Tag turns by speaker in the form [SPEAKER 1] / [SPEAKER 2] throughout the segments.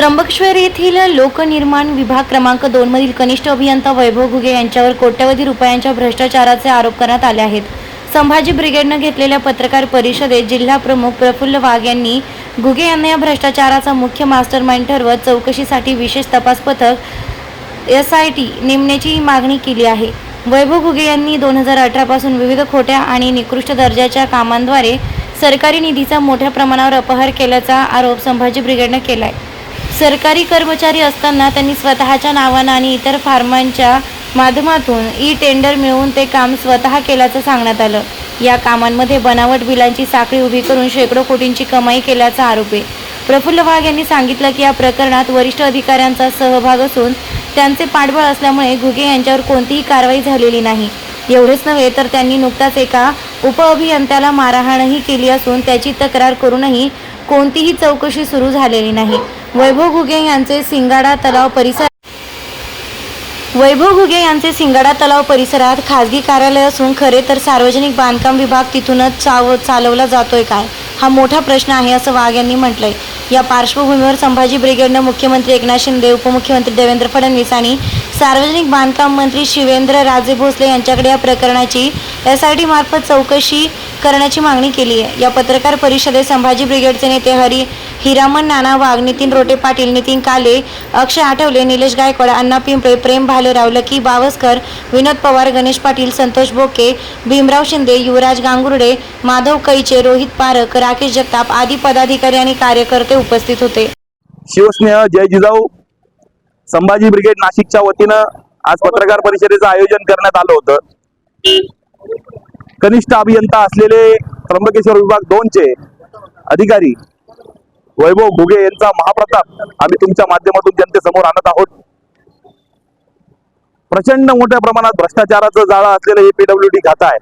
[SPEAKER 1] त्र्यंबकेश्वर येथील लोकनिर्माण विभाग क्रमांक दोन मधील कनिष्ठ अभियंता वैभव घुगे यांच्यावर कोट्यवधी रुपयांच्या भ्रष्टाचाराचे आरोप करण्यात आले आहेत. संभाजी ब्रिगेडनं घेतलेल्या पत्रकार परिषदेत जिल्हा प्रमुख प्रफुल्ल वाघ यांनी घुगे यांना या भ्रष्टाचाराचा मुख्य मास्टर माइंड ठरवत चौकशीसाठी विशेष तपास पथक एस आय टी नेमण्याची मागणी केली आहे. वैभव घुगे यांनी दोन हजार अठरापासून विविध खोट्या आणि निकृष्ट दर्जाच्या कामांद्वारे सरकारी निधीचा मोठ्या प्रमाणावर अपहार केल्याचा आरोप संभाजी ब्रिगेडनं केला आहे सरकारी कर्मचारी असताना त्यांनी स्वतःच्या नावानं आणि इतर फार्मांच्या माध्यमातून ई टेंडर मिळवून ते काम स्वतः केल्याचं सांगण्यात आलं. या कामांमध्ये बनावट बिलांची साखळी उभी करून शेकडो कोटींची कमाई केल्याचा आरोप आहे. प्रफुल्ल वाघ यांनी सांगितलं की या प्रकरणात वरिष्ठ अधिकाऱ्यांचा सहभाग असून त्यांचे पाठबळ असल्यामुळे घुगे यांच्यावर कोणतीही कारवाई झालेली नाही. एवढेच नव्हे तर त्यांनी नुकताच एका उपअभियंत्याला मारहाणही केली असून त्याची तक्रार करूनही कोणतीही चौकशी सुरू झालेली नाही. वैभव घुगे यांचे सिंगाडा तलाव परिसर वैभव घुगे यांचे सिंगाडा तलाव परिसरात खासगी कार्यालय असून खरे तर सार्वजनिक बांधकाम विभाग तिथूनच चाव चालवला जातोय काय? हा मोठा प्रश्न आहे असं वाघ यांनी म्हटलंय. या पार्श्वभूमीवर संभाजी ब्रिगेडनं मुख्यमंत्री एकनाथ शिंदे उपमुख्यमंत्री देवेंद्र फडणवीस आणि सार्वजनिक बांधकाम मंत्री शिवेंद्र राजे भोसले यांच्याकडे या प्रकरणाची एस आय टी मार्फत चौकशी करण्याची मागणी केली आहे. या पत्रकार परिषदेत संभाजी ब्रिगेडचे नेते हरी हिरामन नाना वाघ नितीन रोटे पाटील नितीन काले अक्षय आठवले निलेश गायकवाड अण्णा पिंपळे प्रेम भालेराव लकी बावस्कर विनोद पवार गणेश पाटील संतोष बोके भीमराव शिंदे युवराज गांगुर्डे माधव कैचे रोहित पारक राकेश जगताप आदी पदाधिकारी आणि कार्यकर्ते उपस्थित होते.
[SPEAKER 2] शिवस्नेह जय जिजाऊ संभाजी ब्रिगेड नाशिकच्या वतीनं आज पत्रकार परिषदेचं आयोजन करण्यात आलं होतं. कनिष्ठ अभियंता असलेले त्र्यंबकेश्वर विभाग दोनचे अधिकारी वैभव घुगे यांचा महाप्रताप आम्ही तुमच्या माध्यमातून जनतेसमोर आणत आहोत. प्रचंड मोठ्या प्रमाणात भ्रष्टाचाराचं जाळं असलेलं हे पीडब्ल्यू डी खातं आहे.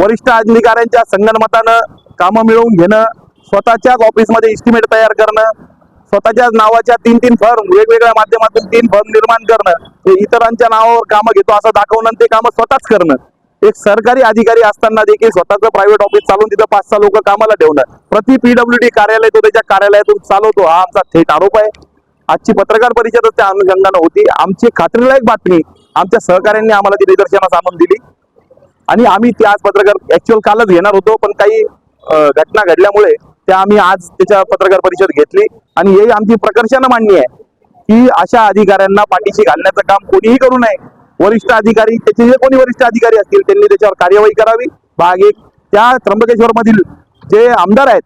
[SPEAKER 2] वरिष्ठ अधिकाऱ्यांच्या संगणमतानं कामं मिळवून घेणं स्वतःच्याच ऑफिसमध्ये इस्टिमेट तयार करणं स्वतःच्याच नावाच्या तीन तीन फर्म वेगवेगळ्या माध्यमातून तीन फर्म निर्माण करणं हे इतरांच्या नावावर कामं घेतो असं दाखवणं ते कामं स्वतःच करणं. एक सरकारी अधिकारी असताना देखील स्वतःचं प्रायव्हेट ऑफिस चालून तिथं पाच सहा लोक कामाला ठेवणं प्रति पीडब्ल्यू डी कार्यालय तो त्याच्या कार्यालयातून चालवतो. हा आमचा थेट आरोप आहे. आजची पत्रकार परिषदच त्या अनुषंगानं होती. आमची खात्रीलायक बातमी आमच्या सहकाऱ्यांनी आम्हाला ती निदर्शनास आणून दिली. आणि आम्ही ते आज पत्रकार ऍक्च्युअल कालच घेणार होतो पण काही घटना घडल्यामुळे त्या आम्ही आज त्याच्या पत्रकार परिषद घेतली. आणि हे आमची प्रकर्षानं मांडणी आहे की अशा अधिकाऱ्यांना पाठीशी घालण्याचं काम कोणीही करू नये. वरिष्ठ अधिकारी त्याचे जे कोणी वरिष्ठ अधिकारी असतील त्यांनी त्याच्यावर कार्यवाही करावी. भाग एक त्या त्र्यंबकेश्वर मधील जे आमदार आहेत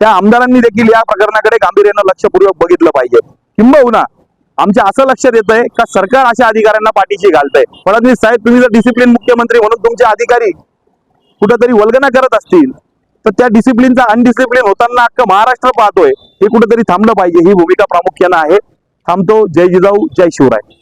[SPEAKER 2] त्या आमदारांनी देखील या प्रकरणाकडे गांभीर्यानं लक्षपूर्वक बघितलं पाहिजे. किंबहुना आमच्या असं लक्षात येत आहे का सरकार अशा अधिकाऱ्यांना पाठीशी घालतंय. फडणवीस साहेब तुम्ही जर डिसिप्लिन मुख्यमंत्री म्हणून तुमचे अधिकारी कुठंतरी वल्गना करत असतील तर त्या डिसिप्लिनचा अनडिसिप्लिन होताना अख्खा महाराष्ट्र पाहतोय. हे कुठंतरी थांबलं पाहिजे. ही भूमिका प्रामुख्यानं आहे. थांबतो. जय जिजाऊ जय शिवराय.